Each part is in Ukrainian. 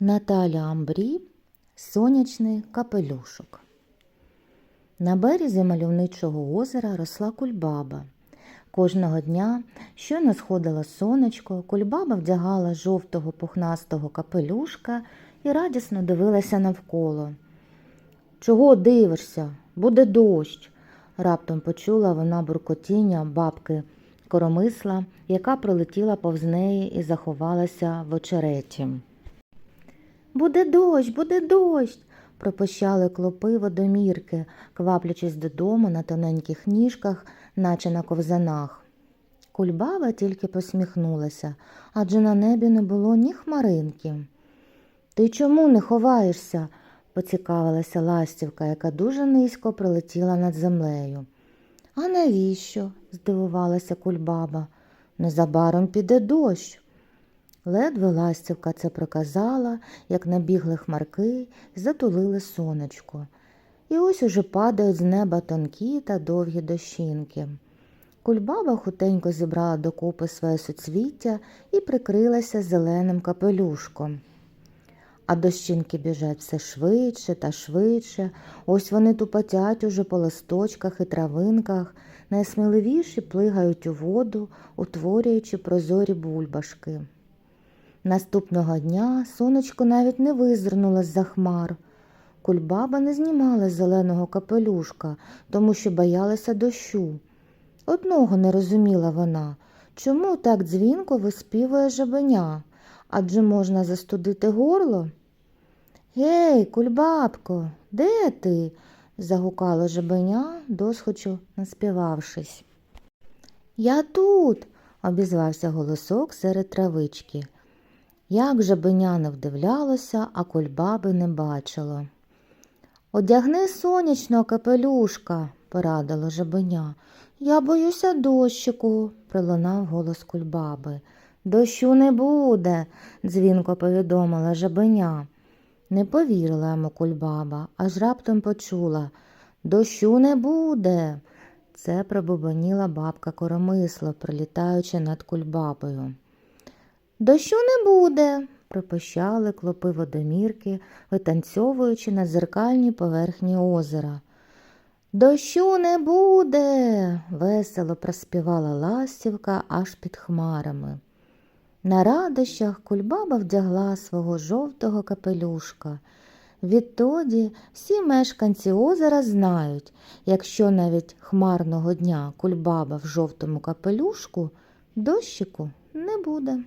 Наталя Амбрі Сонячний капелюшок. На березі мальовничого озера росла кульбаба. Кожного дня, щойно сходило сонечко, кульбаба вдягала жовтого пухнастого капелюшка і радісно дивилася навколо. Чого дивишся? Буде дощ. раптом почула вона буркотіння бабки коромисла, яка пролетіла повз неї і заховалася в очереті. Буде дощ, буде дощ, пропищали клопи водомірки, кваплячись додому на тоненьких ніжках, наче на ковзанах. Кульбаба тільки посміхнулася, адже на небі не було ні хмаринки. Ти чому не ховаєшся? поцікавилася ластівка, яка дуже низько прилетіла над землею. А навіщо? здивувалася кульбаба. Незабаром піде дощ. Ледве ластівка це проказала, як набігли хмарки затулили сонечко. І ось уже падають з неба тонкі та довгі дощинки. Кульбаба хутенько зібрала докупи своє суцвіття і прикрилася зеленим капелюшком. А дощинки біжать все швидше та швидше. Ось вони тупотять уже по листочках і травинках, найсміливіші плигають у воду, утворюючи прозорі бульбашки. Наступного дня сонечко навіть не визирнуло з-за хмар. Кульбаба не знімала зеленого капелюшка, тому що боялася дощу. Одного не розуміла вона, чому так дзвінко виспівує жабеня, адже можна застудити горло. Гей, кульбабко, де ти? загукало жабеня, досхочу наспівавшись. Я тут, обізвався голосок серед травички. Як жабеня не вдивлялося, а кульбаби не бачило. Одягни сонячного капелюшка, порадило жабеня. Я боюся дощику, пролунав голос кульбаби. Дощу не буде, дзвінко повідомила жабеня. Не повірила йому кульбаба, аж раптом почула Дощу не буде. Це пробубаніла бабка коромисло, пролітаючи над кульбабою. Дощу не буде, пропищали клопи водомірки, витанцьовуючи на зеркальній поверхні озера. Дощу не буде, весело проспівала ластівка аж під хмарами. На радощах кульбаба вдягла свого жовтого капелюшка. Відтоді всі мешканці озера знають, якщо навіть хмарного дня кульбаба в жовтому капелюшку, дощику не буде.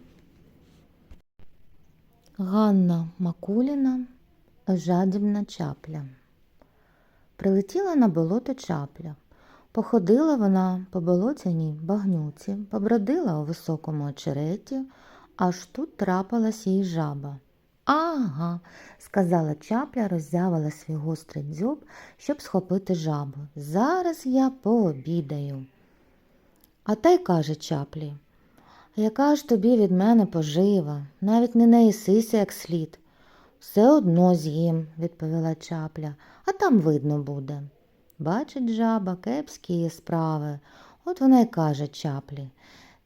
Ганна Макуліна жадібна чапля. Прилетіла на болото чапля. Походила вона по болотяній багнюці, побродила у високому очереті, аж тут трапилась їй жаба. Ага, сказала чапля, роззявила свій гострий дзьоб, щоб схопити жабу. Зараз я пообідаю. А та й каже чаплі, яка ж тобі від мене пожива, навіть не наїсися як слід. Все одно з'їм, відповіла чапля, а там видно буде. Бачить жаба кепські її справи. От вона й каже чаплі.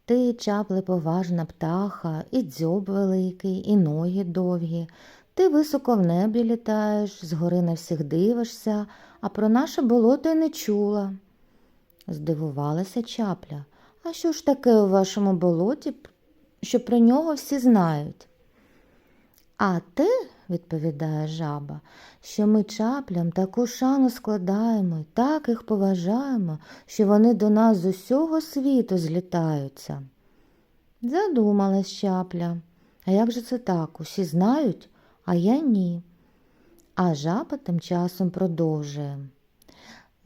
Ти, чапле, поважна птаха, і дзьоб великий, і ноги довгі. Ти високо в небі літаєш, згори на всіх дивишся, а про наше болото й не чула. Здивувалася чапля. А що ж таке у вашому болоті, що про нього всі знають? А те, відповідає жаба, що ми чаплям таку шану складаємо так їх поважаємо, що вони до нас з усього світу злітаються. Задумалась чапля. А як же це так? Усі знають, а я ні. А жаба тим часом продовжує.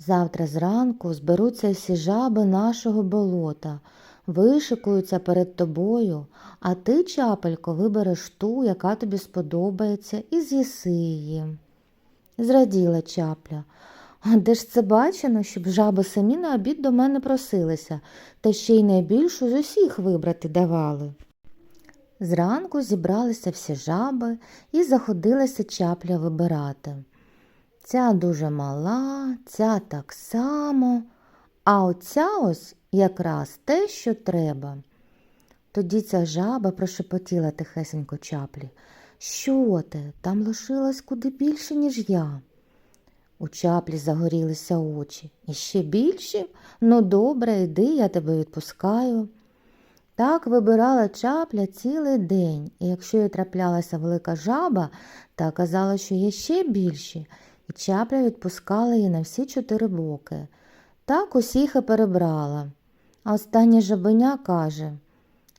Завтра зранку зберуться всі жаби нашого болота, вишикуються перед тобою, а ти, чапелько, вибереш ту, яка тобі сподобається, і з'їси її. Зраділа чапля. А де ж це бачено, щоб жаби самі на обід до мене просилися, та ще й найбільшу з усіх вибрати давали. Зранку зібралися всі жаби і заходилася чапля вибирати. Ця дуже мала, ця так само, а оця ось якраз те, що треба. Тоді ця жаба прошепотіла тихесенько чаплі. Що ти? Там лишилось куди більше, ніж я. У чаплі загорілися очі. І ще більші? Ну, добре, йди, я тебе відпускаю. Так вибирала чапля цілий день, і якщо їй траплялася велика жаба, та казала, що є ще більші, і чапля відпускала її на всі чотири боки. Так усіх і перебрала. А остання жабеня каже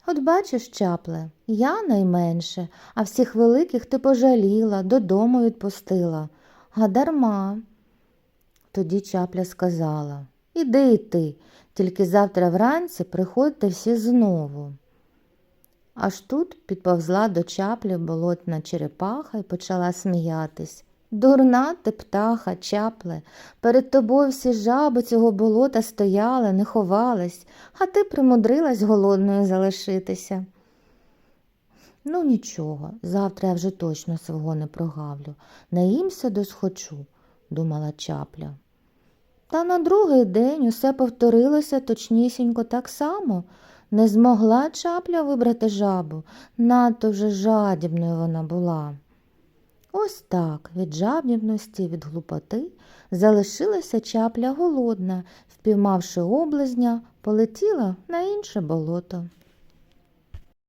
От бачиш, чапле, я найменше, а всіх великих ти пожаліла, додому відпустила. А дарма. Тоді чапля сказала Іди ти, тільки завтра вранці приходьте всі знову. Аж тут підповзла до чаплі болотна черепаха і почала сміятись. Дурна ти, птаха, чапле, перед тобою всі жаби цього болота стояли, не ховались, а ти примудрилась голодною залишитися. Ну, нічого, завтра я вже точно свого не прогавлю. Наїмся досхочу, думала чапля. Та на другий день усе повторилося точнісінько так само. Не змогла чапля вибрати жабу, надто вже жадібною вона була. Ось так від жадібності, від глупоти залишилася чапля голодна, впіймавши облизня, полетіла на інше болото.